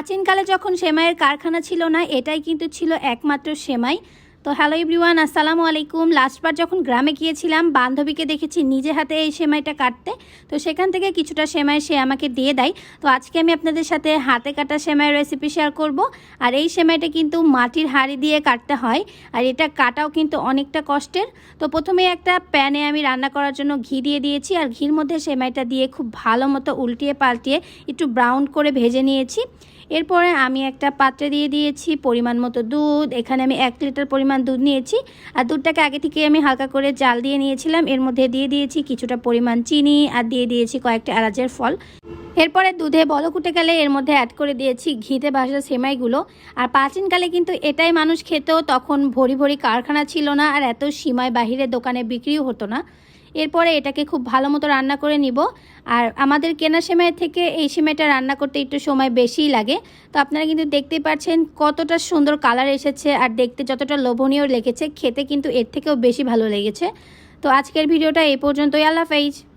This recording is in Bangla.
প্রাচীনকালে যখন সেমাইয়ের কারখানা ছিল না, এটাই কিন্তু ছিল একমাত্র সেমাই। তো হ্যালো এভরিওয়ান, আসসালামু আলাইকুম। লাস্টবার যখন গ্রামে গিয়েছিলাম, বান্ধবীকে দেখেছি নিজে হাতে এই সেমাইটা কাটতে। তো সেখান থেকে কিছুটা সেমাই সে আমাকে দিয়ে দেয়। তো আজকে আমি আপনাদের সাথে হাতে কাটা সেমাইয়ের রেসিপি শেয়ার করব। আর এই সেমাইটা কিন্তু মাটির হাড়ি দিয়ে কাটতে হয়। আর এটা কাটাও কিন্তু অনেকটা কষ্টের। তো প্রথমে একটা প্যানে আমি রান্না করার জন্য ঘি দিয়ে দিয়েছি। আর ঘির মধ্যে সেমাইটা দিয়ে খুব ভালো মতো উল্টিয়ে পাল্টিয়ে একটু ব্রাউন করে ভেজে নিয়েছি। এরপরে আমি একটা পাত্রে দিয়ে দিয়েছি পরিমাণ মতো দুধ, এখানে আমি এক লিটার পরিমাণ দুধ নিয়েছি, আর দুধটাকে আগে থেকে আমি হালকা করে জাল দিয়ে নিয়েছিলাম, এর মধ্যে দিয়ে দিয়েছি কিছুটা পরিমাণ চিনি, আর দিয়ে দিয়েছি কয়েকটা এলাচের ফল। এরপরে দুধে বলক উঠে গেলে এর মধ্যে অ্যাড করে দিয়েছি ঘিতে ভাজা সেমাইগুলো। আর প্রাচীনকালে কিন্তু এটাই মানুষ খেত, তখন ভরি ভরি কারখানা ছিল না আর এত সিমাই বাহিরে দোকানে বিক্রিও হতো না। এরপরে এটাকে খুব ভালো মতো রান্না করে নিব। আর আমাদের কেনা সেমাই থেকে এই সেমাইটা রান্না করতে একটু সময় বেশিই লাগে। তো আপনারা কিন্তু দেখতেই পাচ্ছেন কতটা সুন্দর কালার এসেছে আর দেখতে যতটা লোভনীয় লেগেছে, খেতে কিন্তু এর থেকেও বেশি ভালো লেগেছে। তো আজকের ভিডিওটা এই পর্যন্তই। আল্লাহ হাফেজ।